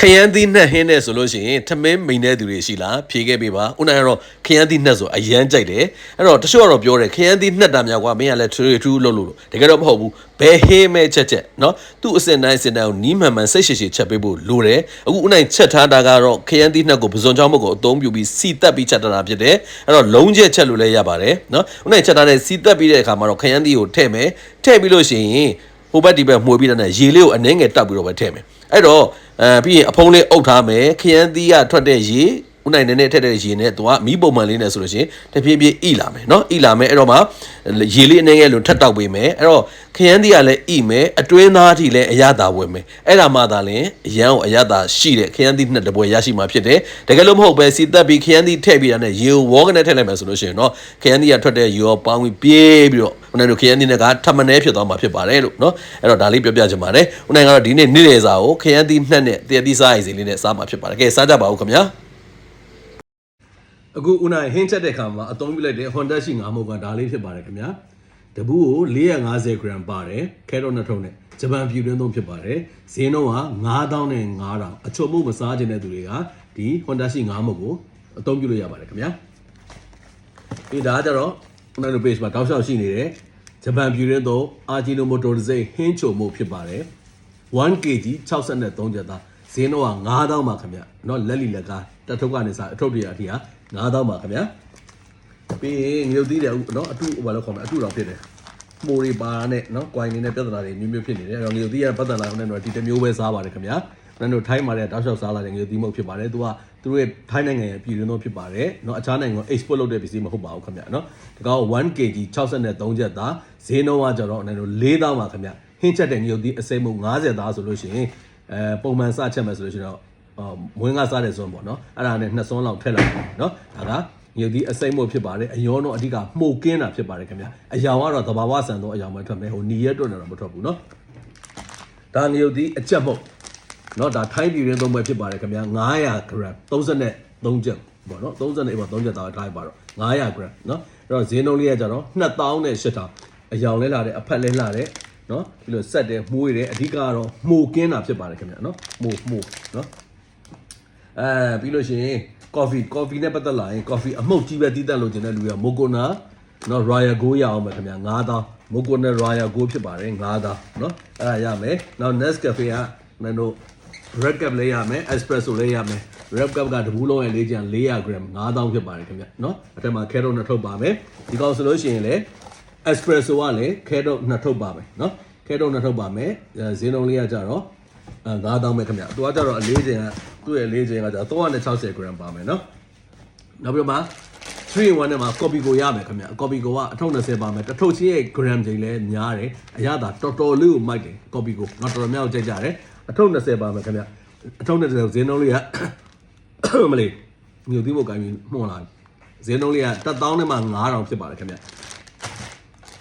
ခရမ်းသီးနှက်ဟင်းနဲ့ဆိုလို့ရှိရင်ထမင်းမိန်တဲ့သူတွေရှိလားဖြေခဲ့ပေးပါဥနိုင်ကတော့ခရမ်းသီးနှက်ဆိုအရန်ကြိုက်တယ်အဲ့တော့တချို့ကတော့ပြောတယ်ခရမ်းသီးနှက်တာများကွာမင်းကလည်းထူထူလို့လို့လို့တကယ်တော့မဟုတ်ဘူးဘယ်ဟင်းမဲချက်ချက်နော်သူ့အစင်တိုင်းအစင်တိုင်းကိုနီးမှန်မှန်စိတ်ရှိရှိချက်ပေးဖို့လိုတယ်အခုဥနိုင်ချက်ထားတာကတော့ခရမ်းသီးနှက်ကိုပဇွန်ချောင်းမုတ်ကိုအသုံးပြုပြီးစီတက်ပြီးချက်တတာဖြစ်တယ်အဲ့တော့လုံးချက်ချက်လို့လည်းရပါတယ်နော်ဥနိုင်ချက်ထားတဲ့စီတက်ပြီးတဲ့အခါမှာတော့ခရမ်းသီးကိုထည့်မယ်ထည့်ပြီးလို့ရှိရင်ဟိုဘက်ဒီဘက်မှွေပြီးတဲ့နဲ့ရေလေးကိုအနှဲငယ်တောက်ပြီးတော့ပဲထည့်မယ် အဲ့တော့အဲပြီးရင်အဖုံးလေးအုပ်ထားမယ်ခရမ်းသီးကထွက်တဲ့ရေ ဦးနိုင်နေနဲ့ထည့်တဲ့ရေနဲ့သူကမီးပုံမှန်လေးနဲ့ဆိုလို့ရှိရင်တဖြည်းဖြည်းဣလာမယ်เนาะဣလာမယ်အဲ့တော့မှရေလေးအနှဲငယ်လုံးထက်တောက်ပေးမယ်အဲ့တော့ခရမ်းသီးကလည်းဣမယ်အတွင်းသားထိလည်းအရသာဝယ်မယ်အဲ့ဒါမှသာလင်အရန်ကိုအရသာရှိတဲ့ခရမ်းသီးနှစ်တပွဲရရှိမှာဖြစ်တယ်တကယ်လို့မဟုတ်ပဲစီတက်ပြီးခရမ်းသီးထည့်ပြီးတာနဲ့ရေကိုဝေါကနေထည့်လိုက်မယ်ဆိုလို့ရှိရင်เนาะခရမ်းသီးကထွက်တဲ့ရေရောပေါင်းပြီးပြေးပြီးတော့ဦးနိုင်တို့ခရမ်းသီးနဲ့ကထပ်မနေဖြစ်သွားမှာဖြစ်ပါတယ်လို့เนาะအဲ့တော့ဒါလေးပြောပြချင်ပါတယ်ဦးနိုင်ကတော့ဒီနေ့နေ့လယ်စာကိုခရမ်းသီးနှက်နဲ့တရတိစားရည်စီလေးနဲ့စားမှာဖြစ်ပါတယ်ကဲစားကြပါဦးခင်ဗျာ အခုဦးနိုင်ဟင်းချက်တဲ့ခါမှာအသုံးပြုလိုက်တဲ့ Honda ရှိငါမဟုတ်ကဒါလေးဖြစ်ပါတယ်ခင်ဗျာတပူးကို450 gram ပါတယ်ခဲတော့နှစ်ထုံနဲ့ဂျပန်ပြည်တွင်းသုံးဖြစ်ပါတယ်ဈေးနှုန်းက9000နဲ့9000အချုံမှုမစားခြင်းတဲ့သူတွေကဒီ Honda ရှိငါမဟုတ်ကိုအသုံးပြုလို့ရပါတယ်ခင်ဗျာဒီဒါကကြတော့ဦးနိုင်တို့ page မှာတောက်လျှောက်ရှိနေတဲ့ဂျပန်ပြည်တွင်းသုံးအာဂျီနိုမိုတိုဒဇိဟင်းချုံမှုဖြစ်ပါတယ် 1 kg 63ကျပ်သားဈေးနှုန်းက9000ပါခင်ဗျเนาะလက်လီလက်ကားတက်ထုတ်ကနေစားအထုပ်တွေအထိက 9000ပါခင်ဗျပြီးရင်ငရုတ်သီးတယ်เนาะအတုဘာလို့ခေါ်မလဲအတုတော်ဖြစ်တယ်မိုးတွေပါနဲ့เนาะကွိုင်းနေတဲ့ပြဿနာတွေမျိုးမျိုးဖြစ်နေတယ်အဲ့တော့ငရုတ်သီးကပတ်သက်လာတဲ့တော့ဒီတစ်မျိုးပဲစားပါတယ်ခင်ဗျနင်တို့ထိုင်းမှာလည်းတောက်လျှောက်စားလာတဲ့ငရုတ်သီးမဟုတ်ဖြစ်ပါတယ်သူကသူတို့ရဲ့ထိုင်းနိုင်ငံရဲ့ပြည်တွင်းသောဖြစ်ပါတယ်เนาะအခြားနိုင်ငံကို export လုပ်တဲ့ပစ္စည်းမဟုတ်ပါဘူးခင်ဗျเนาะဒီကောင်1 kg 63ကျပ်သားဈေးနှုန်းကကြတော့နင်တို့4000ပါခင်ဗျဟင်းချက်တဲ့ငရုတ်သီးအစိမ်းမှု90သားဆိုလို့ရှိရင်အဲပုံမှန်စချက်မယ်ဆိုလို့ရှိရင်တော့အော် မွေးငါစားတဲ့စွန်းပေါ့နော်အဲ့ဒါနဲ့နှစ်စွန်းလောက်ထည့်လိုက်နော်ဒါကငရုတ်သီးအစိမ်းမှုဖြစ်ပါတယ်အယောတော့အဓိကမှုကင်းတာဖြစ်ပါတယ်ခင်ဗျအယောင်ကတော့သဘာဝဆန်သောအယောင်ပဲထွက်မယ်ဟိုနီရဲတွက်နေတော့မထွက်ဘူးနော်ဒါငရုတ်သီးအချက်မဟုတ်နော်ဒါထိုင်းပြည်ရင်းသုံးပွဲဖြစ်ပါတယ်ခင်ဗျ900 gram 33ချက်ပေါ့နော်30နဲ့ပေါ့3ချက်သားထားပါတော့900 gram နော်အဲ့တော့ဈေးနှုန်းလေးကကြတော့2000နဲ့8000အယောင်လဲလာတယ်အဖက်လဲလာတယ်နော်ဒီလိုဆက်တယ်မှုရတယ်အဓိကကတော့မှုကင်းတာဖြစ်ပါတယ်ခင်ဗျနော်မှုမှုနော် အဲပြီးလို့ရှိရင် coffee coffee နဲ့ပတ်သက်လာရင် coffee အမှုတ်ကြီးပဲတီးတက်လို့ခြင်းတဲ့လူကမိုကိုနာနော် royal go ရအောင်ပဲခင်ဗျ9000မိုကိုနာ royal go ဖြစ်ပါတယ်9000နော်အဲ့ဒါရမယ်နောက် Nescafe ကနင်တို့ red cap လေးရမယ် espresso လေးရမယ် red cap ကတဘူးလုံးရဲ့လေးချံ400 gram 9000ဖြစ်ပါတယ်ခင်ဗျနော်အထက်မှာ carrot နှစ်ထုပ်ပါမယ်ဒီကောင်ဆိုလို့ရှိရင်လေ espresso ကလည်း carrot နှစ်ထုပ်ပါမယ်နော် carrot နှစ်ထုပ်ပါမယ်အဲဈေးနှုန်းလေးကကြတော့အဲ 9000ပဲခင်ဗျသူကကြတော့အလေးချိန်ကသူ့ရဲ့လေးချိန်ကကြတော့360 gram ပါမယ်နော်နောက်ပြီးတော့မှ3 in 1နဲ့မှာ copy ကိုရမယ်ခင်ဗျ copy ကိုကအထုပ်20ပါမယ်တစ်ထုပ်ချင်းရဲ့ gram ချိန်လည်းများတယ်အရသာတော်တော်လေးကိုမိုက်တယ် copy ကိုငါတော်တော်များကိုကြိုက်ကြတယ်အထုပ်20ပါမယ်ခင်ဗျအထုပ်20ဈေးနှုန်းလေးကမလေးမြို့သီးမို့ကိုင်းပြီးမှုန်လာဈေးနှုန်းလေးက1000နဲ့မှ9000ဖြစ်ပါတယ်ခင်ဗျ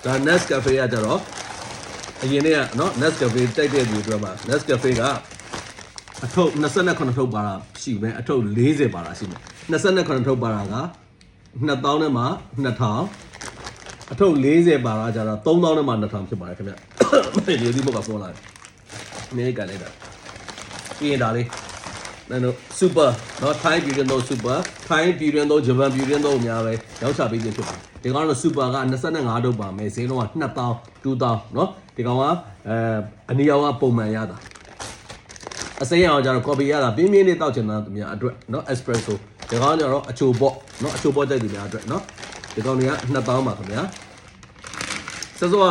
ဒါ Nescafe ကကြတော့ အရင်နေ့ကနော် Nescafe တိုက်တဲ့သူတို့မှာ Nescafe ကအထုပ်29ထုပ်ပါတာရှိမယ်အထုပ်40ပါတာရှိမယ်29ထုပ်ပါတာက2000နဲ့မှ2000အထုပ်40ပါတာကြတော့3000နဲ့မှ2000ဖြစ်ပါတယ်ခင်ဗျဒီဒီဘက်ကပေါ်လာတယ်နေကန်လိုက်တာပြီးရင်ဒါလေးနော်တို့ super နော် Thai beauty တော့ super Thai beauty တော့ Japan beauty တော့အများပဲရောက်ချပေးခြင်းဖြစ်ပါတယ်ဒီကောင်ကတော့ super က25တုပ်ပါမယ်ဈေးလုံးက2000 2000နော် ဒီကောင်ကအဲအနီရောင်ကပုံမှန်ရတာအစိမ်းအောင်ကျတော့ copy ရတာပြင်းပြင်းလေးတောက်ချင်တာသူများအတွက်နော် espresso ဒီကောင်ကျတော့အချိုပေါ့နော်အချိုပေါ့ကြိုက်သူများအတွက်နော်ဒီကောင်တွေက2000ပါခင်ဗျာစစောက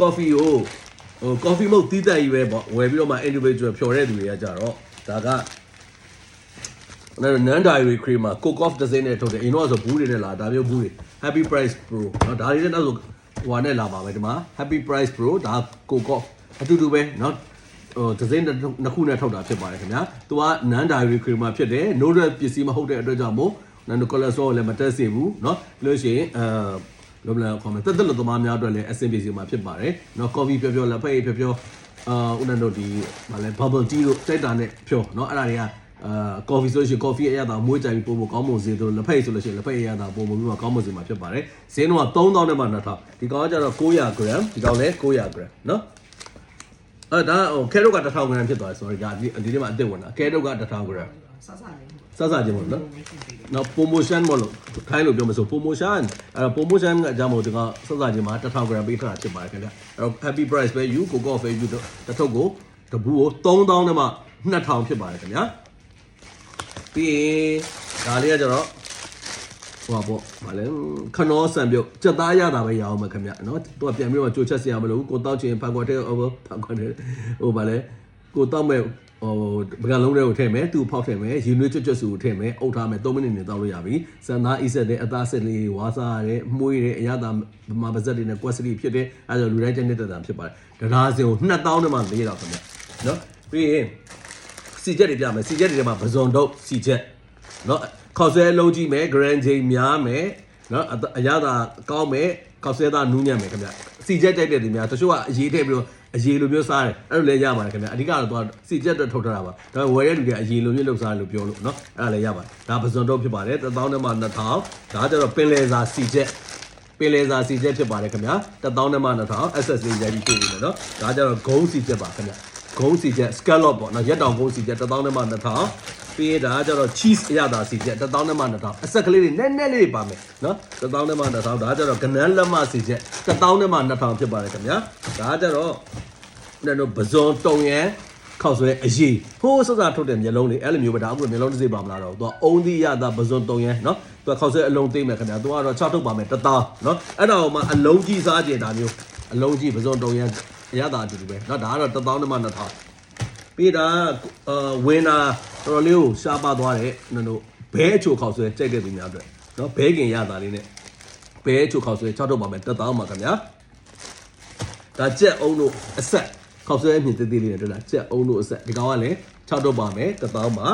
coffee ကိုဟို coffee မဟုတ်တီးတက်ကြီးပဲပေါ့ဝယ်ပြီးတော့မှ individual ဖြော်တဲ့သူတွေကကြတော့ဒါကအဲ့တော့ non dairy cream မှာ cook off တစ်စိမ့်နဲ့ထုတ်တယ်အရင်တော့ဆိုဘူးတွေနဲ့လာဒါမျိုးဘူးတွေ happy price pro เนาะဒါတွေနဲ့နောက်ဆို ဟိုဟာနဲ့လာပါမယ်ဒီမှာ happy price pro ဒါ cook off အတူတူပဲเนาะဟိုတစ်စိမ့်နှစ်ခုနဲ့ထုတ်တာဖြစ်ပါတယ်ခင်ဗျာသူက non dairy cream မှာဖြစ်တယ် no red ပစ္စည်းမဟုတ်တဲ့အတွက်ကြောင့်မို့နန်ဒိုကိုလက်စထရောလည်းမတက်စေဘူးเนาะပြီးလို့ရှိရင်အဲလောဘလာခေါ်မယ်တက်တက်လို့သမားများအတွက်လည်းအဆင်ပြေစီမှာဖြစ်ပါတယ်เนาะ coffee ပြောပြောလက်ဖက်ရည်ပြောပြောအာဦးနန်တို့ဒီဗာလဲ bubble tea တို့တိုက်တာနဲ့ဖြောเนาะအဲ့ဒါတွေက အာ coffee ဆိုလို့ရှိရင် coffee အရသာမွေးကြိုင်ပြီးပို့ဖို့ကောင်းမွန်စေသလိုလက်ဖက်ရည်ဆိုလို့ရှိရင်လက်ဖက်ရည်အရသာပို့ဖို့ပြီးမှကောင်းမွန်စေမှာဖြစ်ပါတယ်ဈေးနှုန်းက3000နဲ့မှ2000ဒီကောင်ကကျတော့900 gram ဒီကောင်လည်း900 gram เนาะ အဲဒါဟိုကဲတော့က1000 gram ဖြစ်သွားတယ် sorry ဒါဒီဒီထဲမှာအစ်စ်ဝင်တာကဲတော့က1000 gram ဆဆလေး စစချင်းပေါ့နော်နော် promotion မလို့ခိုင်းလို့ပြောမဆို promotion အဲ promotion ကအကြောင်းမို့ဒီကစစချင်းမှာ1000 gram ပေးထားတာဖြစ်ပါတယ်ခင်ဗျအဲ့တော့ happy price ပဲယူကိုကော့ပဲယူတစ်ထုပ်ကိုတပူကို3000နဲ့မှ2000ဖြစ်ပါတယ်ခင်ဗျာ ပြီးရင်ဒါလေးကကျတော့ဟိုပါပေါ့ဗာလဲခနောဆန်ပြုတ်စက်သားရတာပဲရအောင်မယ်ခင်ဗျနော်သူကပြန်ပြီးတော့ကြိုချက်စရာမလိုဘူးကိုတောက်ချင်ဖက်ကွက်တဲ့ဟိုဖက်ကွက်တဲ့ဟိုဗာလဲကိုတောက်မဲ့ဟိုပကံလုံးတွေကိုထည့်မယ်သူ့ဖောက်ထည့်မယ်ရေနွေးကျွတ်ကျွတ်စုကိုထည့်မယ်အုပ်ထားမယ်3မိနစ်နေတောက်လို့ရပြီစံသားအီးဆက်တဲ့အသားဆက်လေးဝါစားရဲမှုေးရဲအရသာမပါဇက်တွေနဲ့ကွက်စတီဖြစ်တဲ့အဲဒါလူတိုင်းကျနေတဲ့တာဖြစ်ပါတယ်တရားစင်ကို2000နဲ့မှ၄တော့ခင်ဗျနော်ပြီးရင် စီချက်တွေပြမယ်စီချက်တွေထဲမှာပဇွန်တုတ်စီချက်နော်ခေါက်ဆွဲလုံးကြည့်မယ် grand chain များမယ်နော်အအရသာကောင်းမယ်ခေါက်ဆွဲသားနူးညံ့မယ်ခင်ဗျစီချက်တိုက်တဲ့တွေများတချို့ကအရေးထည့်ပြီးတော့အရေးလိုမျိုးစားတယ်အဲ့လိုလည်းရပါတယ်ခင်ဗျအဓိကတော့သူကစီချက်အတွက်ထုတ်ထားတာပါဒါပေမဲ့ဝယ်ရတဲ့လူတွေကအရေးလိုမျိုးလုပ်စားတယ်လို့ပြောလို့နော်အဲ့ဒါလည်းရပါတယ်ဒါပဇွန်တုတ်ဖြစ်ပါတယ်1000နဲ့မှ2000ဒါကြတော့ပင်လေစာစီချက်ပင်လေစာစီချက်ဖြစ်ပါတယ်ခင်ဗျာ1000နဲ့မှ2000 SS လေးရိုက်ပြီးဖြည့်နေမယ်နော်ဒါကြတော့ဂုံးစီချက်ပါခင်ဗျာ ဂုံးစီချက် scallop ပေါ့နော်ရက်တောင်ဂုံးစီချက်1000နဲ့မှ2000ပြီးရင်ဒါကကြတော့ cheese အရသာစီချက်1000နဲ့မှ2000အဆက်ကလေးတွေနက်နက်လေးတွေပါမယ်နော်1000နဲ့မှ2000ဒါကကြတော့ကနန်းလက်မစီချက်1000နဲ့မှ2000ဖြစ်ပါတယ်ခင်ဗျာဒါကကြတော့ကျွန်တော်ပဇွန်တုံရန်ခောက်ဆွဲအရေးဟိုးစစထုတ်တဲ့မျက်လုံးလေးအဲ့လိုမျိုးပဲဒါအခုမျက်လုံးတစ်စိပါမလားတော့သူကအုံးသီးရတာပဇွန်တုံရန်နော်သူကခောက်ဆွဲအလုံးသိမ့်မယ်ခင်ဗျာသူကတော့6ထုတ်ပါမယ်1000နော်အဲ့ဒါဟိုမှာအလုံးကြီးစားကြတာမျိုးအလုံးကြီးပဇွန်တုံရန် ရတာအတူတူပဲနော်ဒါကတော့1000နဲ့မှ2000ပြီးတာအာဝင်းနာတော်တော်လေးကိုရှားပါသွားတဲ့နော်တို့ဘဲအချိုခောက်ဆွဲကြိုက်တဲ့သူများအတွက်နော်ဘဲခင်ရတာလေးနဲ့ဘဲအချိုခောက်ဆွဲ6ထုတ်ပါမယ်1000ပါခင်ဗျာဒါကြက်အုံတို့အဆက်ခောက်ဆွဲမြင့်သေးသေးလေးနဲ့တွေ့လားကြက်အုံတို့အဆက်ဒီကောင်ကလည်း6တော့ပါမယ်တစ်သောင်းပါ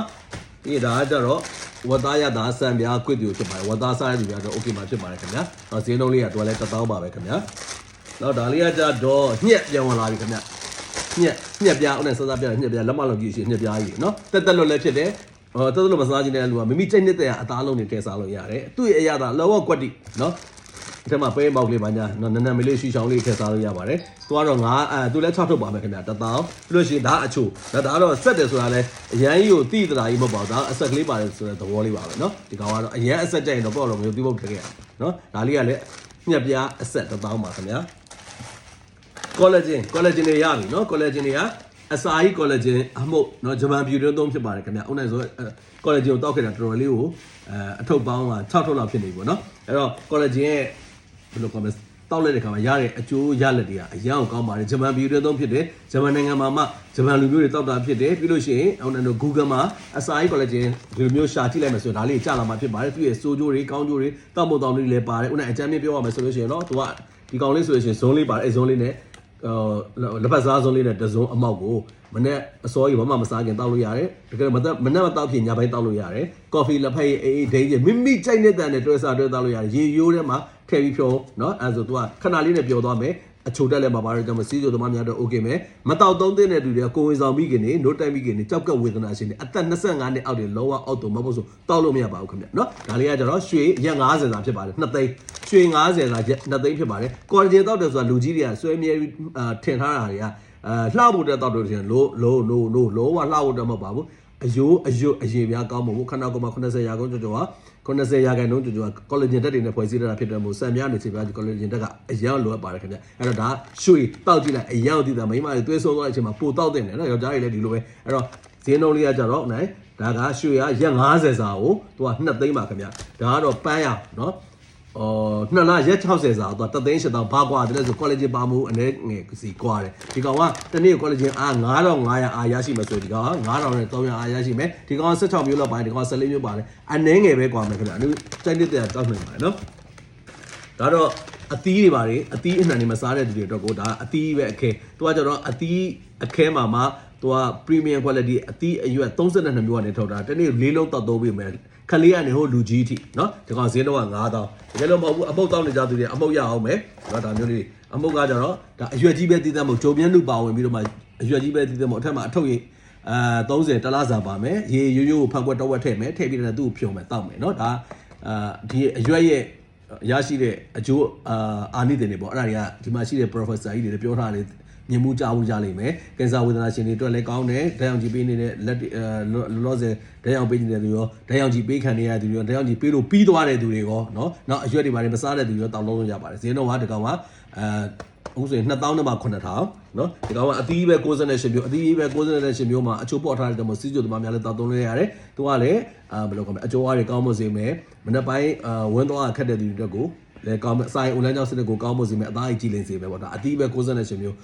ပြီးဒါကကြတော့ဝတ်သားရတာဆံပြားကွစ်တူဖြစ်ပါတယ်ဝတ်သားစားရတူပြတော့ okay မှာဖြစ်ပါတယ်ခင်ဗျာတော့ဈေးနှုန်းလေးကတော့လည်းတစ်သောင်းပါပဲခင်ဗျာ တော့ဒါလေးကကြတော့ညက်ပြန်ဝင်လာပြီခင်ဗျာညက်ညက်ပြားဦးနဲ့စစပြားညက်ပြားလက်မလုံးကြည့်ရှိညက်ပြားကြီးနော်တက်တက်လွတ်လည်းဖြစ်တယ်ဟောတက်တက်လွတ်မစားခြင်းတဲ့လူကမိမိကြိုက်နေတဲ့အသားလုံးတွေထည့်စားလို့ရတယ်သူ့ရဲ့အရာသာလောကကွက်တိနော်ဒီထဲမှာပဲပေါက်လေးပါညာနော်နန်းနန်းမလေးရှူချောင်းလေးထည့်စားလို့ရပါတယ်။သူကတော့ငါအဲသူလည်း6ထုတ်ပါမယ်ခင်ဗျာတသောင်းပြီးလို့ရှိရင်ဒါအချိုဒါဒါကတော့ဆက်တယ်ဆိုတာလဲအရန်ကြီးကိုတိတရာကြီးမဟုတ်ပါဘူးဒါအဆက်ကလေးပါတယ်ဆိုတဲ့သဘောလေးပါပဲနော်ဒီကောင်ကတော့အရန်အဆက်ကြိုက်ရင်တော့ပေါ့လို့မျိုးပြီးပုတ်ထည့်ခဲ့ရနော်ဒါလေးကလည်းညက်ပြားအဆက်တသောင်းပါခင်ဗျာ collagen collagen တွေရပြီနော် collagen တွေကအစာကြီး collagen အမှုတ်နော်ဂျပန်ပြည်တွင်းသုံးဖြစ်ပါတယ်ခင်ဗျာဥနိုင်ဆို collagen ကိုတောက်ခဲ့တာတော်တော်လေးကိုအဲအထုပ်ပေါင်းက6ထုတ်လောက်ဖြစ်နေပြီပေါ့နော်အဲ့တော့ collagen ရဲ့ဘယ်လိုခေါ်မလဲတောက်လိုက်တဲ့ခါမှာရတဲ့အကျိုးရလက်တွေကအရင်အောင်ကောင်းပါတယ်ဂျပန်ပြည်တွင်းသုံးဖြစ်တယ်ဂျပန်နိုင်ငံမှာမှဂျပန်လူမျိုးတွေတောက်တာဖြစ်တယ်ပြီးလို့ရှိရင်အော်နော် Google မှာအစာကြီး collagen ဒီလိုမျိုးရှာကြည့်လိုက်မယ်ဆိုရင်ဒါလေးကြာလာမှာဖြစ်ပါတယ်သူရဲ့စိုးကျိုးတွေကောင်းကျိုးတွေတောက်မို့တောက်လေးတွေလည်းပါတယ်ဥနိုင်အကြမ်းမြင်ပြောရမယ်ဆိုလို့ရှိရင်တော့သူကဒီကောင်လေးဆိုလို့ရှိရင်ဇုံးလေးပါတယ်အဲဇုံးလေးနဲ့ဟို လက်ပတ်စားစုံလေးနဲ့တစုံအမောက်ကိုမနေ့အစောကြီးဘာမှမစားခင်တောက်လို့ရတယ်တကယ်မသက်မနေ့မတောက်ဖြစ်ညပိုင်းတောက်လို့ရတယ်ကော်ဖီလက်ဖက်ရည်အေးအေးဒိန်းကြီးမိမိကြိုက်တဲ့တန်နဲ့တွဲစားတွဲတောက်လို့ရတယ်ရေရိုးထဲမှာထည့်ပြီးဖြောနော်အဲဆိုသူကခဏလေးနဲ့ပျော်သွားမယ် အချိုတက်လည်းပါပါတော့ကျွန်တော်စီးကျိုသမားများတော့ okay မယ်မတောက်သုံးသင့်တဲ့သူတွေကကိုဝင်ဆောင်မိခင်နေ노တိုက်မိခင်နေကြောက်ကဝေဒနာရှင်နေအသက်25နှစ်အောက်တွေလောဝအောက်တော့မဟုတ်ဆိုတောက်လို့မရပါဘူးခင်ဗျနော်ဒါလေးကကျတော့ရွှေရက်90စာဖြစ်ပါတယ်2သိန်းရွှေ90စာရက်2သိန်းဖြစ်ပါတယ်ကော်ဂျီတောက်တယ်ဆိုတာလူကြီးတွေကဆွဲမြဲထင်ထားတာတွေကအဲလှဖို့တက်တောက်လို့ရှင်လိုလိုလိုလိုလောဝလှဖို့တက်မဟုတ်ပါဘူး အယိုးအယွတ်အရေပြားကောင်းမှုခန္ဓာကိုယ်မှာ80ရာခိုင်နှုန်းကျော်ကျော်ဟာ90ရာခိုင်နှုန်းကျော်ကျော်ကကော်လဂျင်တက်တွေနဲ့ဖွဲ့စည်းထားတာဖြစ်တယ်မို့ဆံများနေချေပြားကော်လဂျင်တက်ကအရန်လိုအပ်ပါတယ်ခင်ဗျအဲ့တော့ဒါရွှေတောက်ကြည့်လိုက်အရန်ကိုသိတာမိမတွေသွေးဆုံးသွားတဲ့အချိန်မှာပိုတောက်တဲ့နေနော်ယောက်ျားတွေလည်းဒီလိုပဲအဲ့တော့ဈေးနှုန်းလေးကကြတော့နိုင်ဒါကရွှေကရက်50စာကိုသူက2သိန်းပါခင်ဗျဒါကတော့ပန်းရနော် အော်နှစ်လရက်60စာတော့တသိန်းရှစ်တောင်ဘာကွာတယ်ဆို college ပါမှုအနေငယ်စီကွာတယ်ဒီကောင်ကတနေ့ college အား9500အားရရှိမယ်ဆိုဒီကောင်က9000နဲ့300အားရရှိမယ်ဒီကောင်က16မျိုးလောက်ပါတယ်ဒီကောင်က14မျိုးပါတယ်အနေငယ်ပဲကွာမယ်ခင်ဗျာဒီတိုက်တဲ့တဲ့တောက်နိုင်ပါတယ်နော်ဒါတော့အသီးတွေပါတယ်အသီးအနှံတွေမစားတဲ့သူတွေတော့ကိုဒါအသီးပဲအခဲသူကကျတော့အသီးအခဲမှာမှ သူက premium quality အသီးအရွက်32မျိုးကနေထုတ်တာတနေ့လေးလုံးတောက်သုံးပြီးမယ်ခလေးကနေဟိုလူကြီးထိနော်ဒီကောင်ဈေးတော့9000တကယ်လို့မဟုတ်ဘူးအမုတ်တောင်းနေကြသူတွေအမုတ်ရအောင်မယ်နော်ဒါမျိုးလေးအမုတ်ကကြတော့ဒါအရွက်ကြီးပဲတည်တတ်မို့ဂျုံပြန်းလူပါဝင်ပြီးတော့မှအရွက်ကြီးပဲတည်တတ်မို့အထက်မှာအထုပ်ရိပ်အာ30တလားစာပါမယ်ရေရိုးရိုးကိုဖန်ပွက်တော့ဝက်ထည့်မယ်ထည့်ပြီးတော့သူ့ကိုဖြုံမယ်တောက်မယ်နော်ဒါအာဒီအရွက်ရဲ့ရရှိတဲ့အကျိုးအာအာနိသင်တွေပေါ့အဲ့ဒါတွေကဒီမှာရှိတဲ့ professor ကြီးတွေပြောထားတယ် မြင်မှုကြားမှုရလိမ့်မယ်ကင်ဆာဝေဒနာရှင်တွေအတွက်လည်းကောင်းတယ်ဓာတ်ရောင်ခြည်ပေးနေတဲ့လက်လောလောဆယ်ဓာတ်ရောင်ပေးနေတဲ့သူရောဓာတ်ရောင်ခြည်ပေးခံနေရတဲ့သူရောဓာတ်ရောင်ခြည်ပေးလို့ပြီးသွားတဲ့သူတွေရောနော်နောက်အရွက်တွေပါတယ်မစားတဲ့သူရောတောင်းလုံးလို့ရပါတယ်ဈေးနှုန်းကဒီကောင်ကအဲအခုဆိုရင်2000နဲ့မှ9000နော်ဒီကောင်ကအသီးပဲ68မျိုးအသီးပဲ68မျိုးမှာအချိုးပေါ်ထားတဲ့တမို့စီးကျိုသမားများလည်းတောက်သုံးလဲရတယ်သူကလည်းအာဘယ်လိုခေါ်မလဲအချိုးအားတွေကောင်းမွန်စေမယ်မနေ့ပိုင်းအာဝင်းသွားခက်တဲ့သူတွေအတွက်ကိုလည်းကောင်းမယ်အစာရင်အွန်လိုင်းကြောင့်စနစ်ကိုကောင်းမွန်စေမယ်အသားကြီးကြည်လင်စေမယ်ပေါ့ဒါအသီးပဲ68မျိုး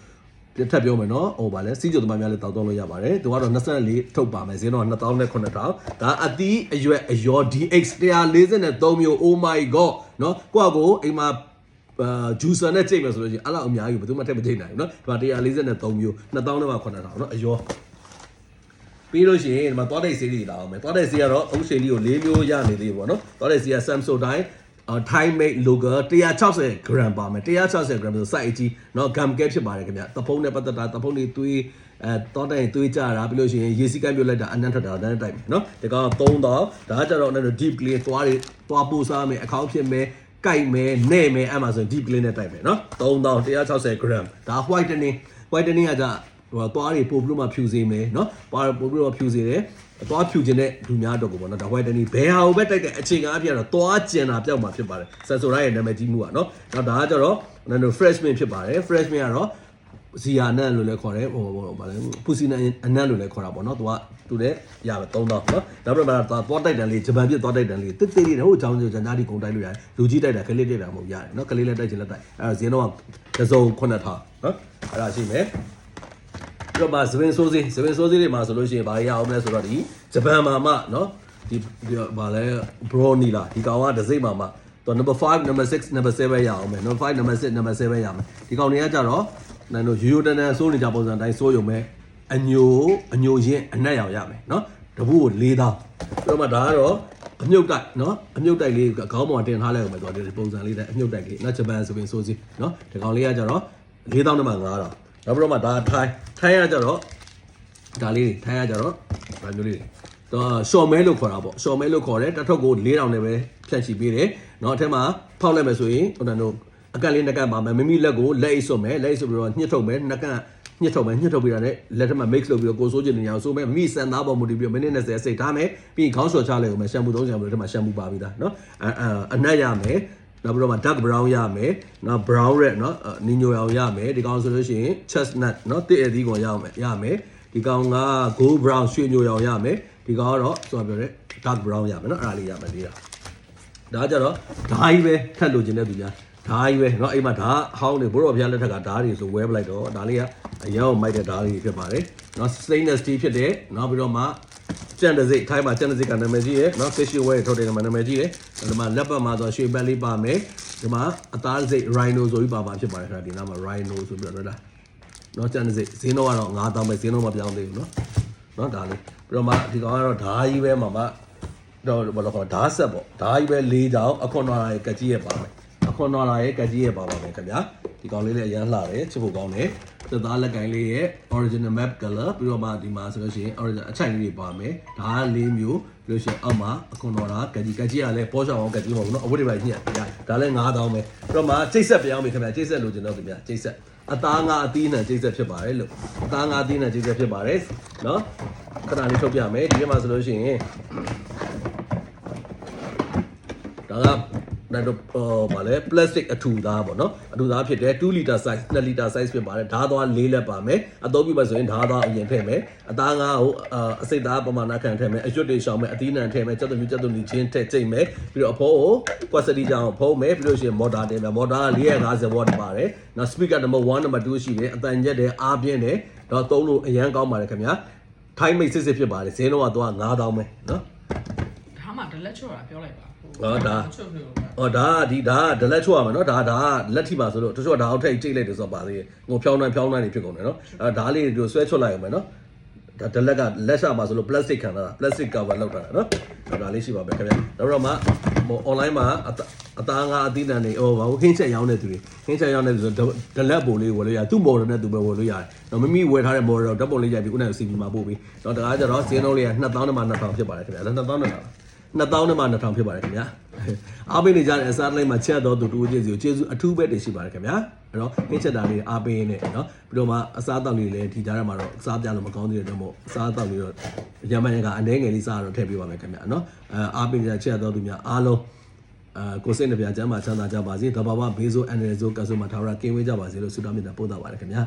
ထပ်ပြောမယ်နော်ဟိုဗာလဲစီးကြိုသမားများလည်းတောက်သုံးလို့ရပါတယ်သူကတော့24ထုတ်ပါမယ်ဈေးတော့2000နဲ့9000ဒါအသီးအရွက်အယော DX 143မျိုး oh my god နော်ကိုယ့်အကိုအိမ်မှာအာဂျူဆာနဲ့ချိန်မယ်ဆိုလို့ရှိရင်အဲ့လောက်အများကြီးဘယ်သူမှထည့်မချိန်နိုင်ဘူးเนาะဒီမှာ143မျိုး2000နဲ့ပါ9000เนาะအယောပြီးလို့ရှိရင်ဒီမှာသွားတဲ့ဆေးတွေလာအောင်မယ်သွားတဲ့ဆေးကတော့အုပ်ရှင်လေးကို၄မျိုးရနေသေးပေါ့နော်သွားတဲ့ဆေးက Samsung တိုင်း Thai made logo 160 gram ပါမယ်160 gram ဆို size အကြီးเนาะ gum cap ဖြစ်ပါတယ်ခင်ဗျတဖုံးနဲ့ပတ်သက်တာတဖုံးတွေသွေးအဲတောတိုင်သွေးကြတာပြီးလို့ရှိရင်ရေစီကမ်းပြုတ်လိုက်တာအနံ့ထွက်တာတန်းတိုက်မယ်เนาะဒီကောင်3000ဒါကကြတော့ deep clean သွားတွေသွားပို့စားမယ်အခေါင်းဖြစ်မယ်ကြိုက်မယ်နဲ့မယ်အဲ့မှာဆိုရင် deep clean နဲ့တိုက်မယ်เนาะ3160 gram ဒါ whitening whitening ကကြ ဟိုသွားတွေပို့ပြီးတော့မှဖြူစေမယ်နော်သွားပို့ပြီးတော့ဖြူစေတယ်သွားဖြူခြင်းတဲ့လူများတော့ကိုပေါ့နော်ဒါဝိုက်တနီဘယ်ဟာကိုပဲတိုက်တဲ့အခြေခံအပြင်တော့သွားကျင်တာပြောက်မှာဖြစ်ပါတယ်ဆက်ဆိုရရဲ့နာမည်ကြီးမှုอ่ะနော်နောက်ဒါကကြတော့နော် freshman ဖြစ်ပါတယ် freshman ကတော့ဇီယာနန့်လို့လည်းခေါ်တယ်ဟိုဘောဗာလဲပူစီနန့်အနန့်လို့လည်းခေါ်တာပေါ့နော်သူကသူလည်းရပဲ3000နော်နောက်ပြမှာသွားတိုက်တန်လေးဂျပန်ပြည်သွားတိုက်တန်လေးတစ်သေးလေးနဲ့ဟိုအကြောင်းကျော်ဂျန်သားဒီကုန်တိုက်လို့ရတယ်လူကြီးတိုက်တာကလေးတိုက်တာမဟုတ်ရတယ်နော်ကလေးလည်းတိုက်ချင်လည်းတိုက်အဲ့ဒါဇင်းတော့ကစုံ9000နော်အဲ့ဒါရှိမယ် ပြီးတော့မှဇဝင်ဆိုးစေးဇဝင်ဆိုးစေးတွေမှာဆိုလို့ရှိရင်ဘာရအောင်မလဲဆိုတော့ဒီဂျပန်မှာမှနော်ဒီဘာလဲ brownie လားဒီကောင်ကဒစိမ့်မှာမှတော့ number 5 number 6 number 7ရအောင်မယ် number 5 number 6 number 7ရအောင်မယ်ဒီကောင်တွေကကြတော့နိုင်လို့ရိုးရိုးတန်တန်စိုးနေကြပုံစံတိုင်းစိုးရုံပဲအညိုအညိုရင်အနက်ရောင်ရမယ်နော်တပူကို၄တောင်းပြီးတော့မှဒါကတော့အမြုပ်တိုက်နော်အမြုပ်တိုက်လေးခေါင်းပေါ်တင်ထားလိုက်အောင်မယ်သူကဒီပုံစံလေးတိုင်းအမြုပ်တိုက်လေးနော်ဂျပန်ဆိုရင်ဆိုစီနော်ဒီကောင်လေးကကြတော့၄တောင်းနဲ့မှ၅တောင်း နောက်ပြီးတော့မှဒါထိုင်းထိုင်းကကြတော့ ဒါလေးထိုင်းရကြတော့ဗာမျိုးလေးတော့ရှော်မဲလို့ခေါ်တာပေါ့ရှော်မဲလို့ခေါ်တယ်တစ်ထုပ်ကို၄တောင်နဲ့ပဲဖြန့်ချီပေးတယ်เนาะအထက်မှာဖောက်လိုက်မယ်ဆိုရင်ဟိုတန်တို့အကန့်လေးနှက်ကန့်ပါမယ်မိမိလက်ကိုလက်အိတ်ဆွတ်မယ်လက်အိတ်ဆွတ်ပြီးတော့ညှစ်ထုတ်မယ်နှက်ကန့်ညှစ်ထုတ်မယ်ညှစ်ထုတ်ပြီးတာနဲ့လက်ထက်မှာ mix လုပ်ပြီးတော့ကိုစိုးချင်နေအောင်ဆိုမယ်မိစံသားပေါ်မူတည်ပြီးတော့မိနစ်20စိတ်ထားမယ်ပြီးရင်ခေါင်းလျှော်ချလိုက်အောင်မယ်ရှမ်ပူသုံးရှမ်ပူထဲမှာရှမ်ပူပါပြီးသားเนาะအနက်ရမယ် နောက်ပြီးတော့မှ dark brown ရမယ်နော် brown red เนาะနီညိုရောင်ရမယ်ဒီကောင်ဆိုလို့ရှိရင် chestnut เนาะတစ်အသီးကောင်ရအောင်ရမယ်ဒီကောင်က gold brown ရွှေညိုရောင်ရမယ်ဒီကောင်ကတော့ဆိုတော့ပြောတယ် dark brown ရမယ်เนาะအဲ့ဒါလေးရမယ်လေးတာဒါကြတော့ဓာကြီးပဲထပ်လို့ခြင်းတဲ့သူများဓာကြီးပဲเนาะအိမ်မှာဓာဟောင်းနေဘိုးတော်ဘုရားလက်ထက်ကဓာတွေဆိုဝဲပလိုက်တော့ဒါလေးကအရောင်မိုက်တဲ့ဓာတွေဖြစ်ပါတယ်เนาะ stainless steel ဖြစ်တယ်နောက်ပြီးတော့မှ ကျန်တဲ့စိတ်ထိုင်းမှာကျန်တဲ့စိတ်ကနာမည်ကြီးရယ်နော် fish ware ထုတ်တယ်ကနာမည်ကြီးရယ်ဒီမှာလက်ပတ်မှာဆိုရွှေဘက်လေးပါမယ်ဒီမှာအသားစိတ် rhino ဆိုပြီးပါပါဖြစ်ပါတယ်ခါဒီနားမှာ rhino ဆိုပြီးတော့လားနော်ကျန်တဲ့စိတ်ဈေးတော့ကတော့9000ပဲဈေးတော့မပြောင်းသေးဘူးနော်နော်ဒါလေးပြီးတော့မှဒီကောင်ကတော့ဓာကြီးပဲမှာမှတော့ဘာလို့ခေါ်ဓာဆက်ပေါ့ဓာကြီးပဲ၄ချောင်းအခွန်တော်လာရဲ့ကကြီးရဲ့ပါမယ်အခွန်တော်လာရဲ့ကကြီးရဲ့ပါပါမယ်ခင်ဗျာဒီကောင်လေးလည်းအရန်လှတယ်ချစ်ဖို့ကောင်းတယ် သသားလက်ကင်လေးရဲ့ original map color ပြီးတော့မှဒီမှာဆိုလို့ရှိရင် original အချိုင်လေးတွေပါမယ်ဒါက၄မျိုးပြီးလို့ရှိရင်အောက်မှာအခွန်တော်လာကကြီးကကြီးကလည်းပေါ်ချောင်းအောင်ကကြီးမဟုတ်ဘူးเนาะအဝတ်တွေပဲညှက်ဒါဒါလည်း9000ပဲပြီးတော့မှကျိတ်ဆက်ပြောင်းပြီခင်ဗျာကျိတ်ဆက်လို့ကျွန်တော်ခင်ဗျာကျိတ်ဆက်အသားငါအသီးနှံကျိတ်ဆက်ဖြစ်ပါတယ်လို့အသားငါအသီးနှံကျိတ်ဆက်ဖြစ်ပါတယ်เนาะခဏလေးထုတ်ပြမယ်ဒီထဲမှာဆိုလို့ရှိရင်ဒါက ဒါတော့ဟိုဗာလဲ plastic အထူသားပေါ့နော်အထူသားဖြစ်တယ်2 liter size 2 liter size ဖြစ်ပါတယ်ဓားသွား၄လက်ပါမယ်အသုံးပြုပါဆိုရင်ဓားသွားအရင်ထည့်မယ်အသားငါဟိုအစိတ်သားပမာဏခံထည့်မယ်အရွတ်တွေရှောင်မယ်အသီးနှံထည့်မယ်ကြက်သွန်ပြကြက်သွန်ဒီချင်းထည့်ကျိတ်မယ်ပြီးတော့အဖိုးကို quantity ကြောင်ဖုံးမယ်ပြီးလို့ရှိရင် motor တင်မယ် motor က450 watt ပါတယ်နောက် speaker number 1 number 2ရှိတယ်အတန်ညက်တယ်အားပြင်းတယ်တော့သုံးလို့အရန်ကောင်းပါတယ်ခင်ဗျာထိုင်းမိတ်စစ်စစ်ဖြစ်ပါတယ်ဈေးတော့ကတော့9000ပဲနော်ဒါ မှဒလက်ချော့တာပြောလိုက်ပါဟောဒါချော့လို့။အော်ဒါကဒီဒါကဒလက်ချွတ်ရမှာနော်ဒါဒါကလက်ထိပါဆိုလို့တချို့ကဒါအောက်ထိပ်ကြိတ်လိုက်တယ်ဆိုတော့ပါသေးတယ်။ငိုဖြောင်းနှမ်းဖြောင်းနှမ်းနေဖြစ်ကုန်တယ်နော်။အဲဒါလေးတွေဆွဲချွတ်လိုက်အောင်မယ်နော်။ဒါဒလက်ကလက်ရှာပါဆိုလို့ plastic ခံထားတာ plastic cover လောက်ထားတာနော်။ဒါလေးရှိပါပဲခင်ဗျာ။နောက်တော့မှဟို online မှာအတအသားငါအသီးနှံတွေဟိုဘာဟင်းချက်ရောင်းတဲ့သူတွေဟင်းချက်ရောင်းတဲ့သူဆိုဒလက်ပုံလေးဝယ်လို့ရတယ်သူ့ model နဲ့သူပဲဝယ်လို့ရတယ်။နော်မိမိဝယ်ထားတဲ့ model တော့ဓာတ်ပုံလေးရိုက်ပြီးခုနက CV မှာပို့ပြီး။တော့တကားကျတော့ဈေးနှုန်းလေးက2000နဲ့မှ2000ဖြစ်ပါတယ်ခင်ဗျာ။2000နဲ့2000 2000နဲ့မှ2000ဖြစ်ပါတယ်ခင်ဗျာအားပေးနေကြတဲ့အစားတိုင်းမှာချက်တော်သူတူချင်းစီကိုကျေးဇူးအထူးပဲတင်ရှိပါတယ်ခင်ဗျာအဲ့တော့နှိမ့်ချက်တာလေးအားပေးရင်းနဲ့နော်ပြီးတော့မှအစားတောက်လေးလည်းဒီကြားထဲမှာတော့အစားပြလို့မကောင်းသေးတဲ့အတွက်မို့အစားတောက်လေးတော့ရမန်ရကအနှဲငယ်လေးစားတော့ထည့်ပေးပါမယ်ခင်ဗျာနော်အားပေးကြချက်တော်သူများအားလုံးအာကိုစိတ်နှပြကျမ်းမှာချမ်းသာကြပါစေတဘာဝဘေးဆိုးအန်ရယ်ဆိုကဆုမထာဝရကင်းဝေးကြပါစေလို့ဆုတောင်းမြတ်တာပို့တာပါတယ်ခင်ဗျာ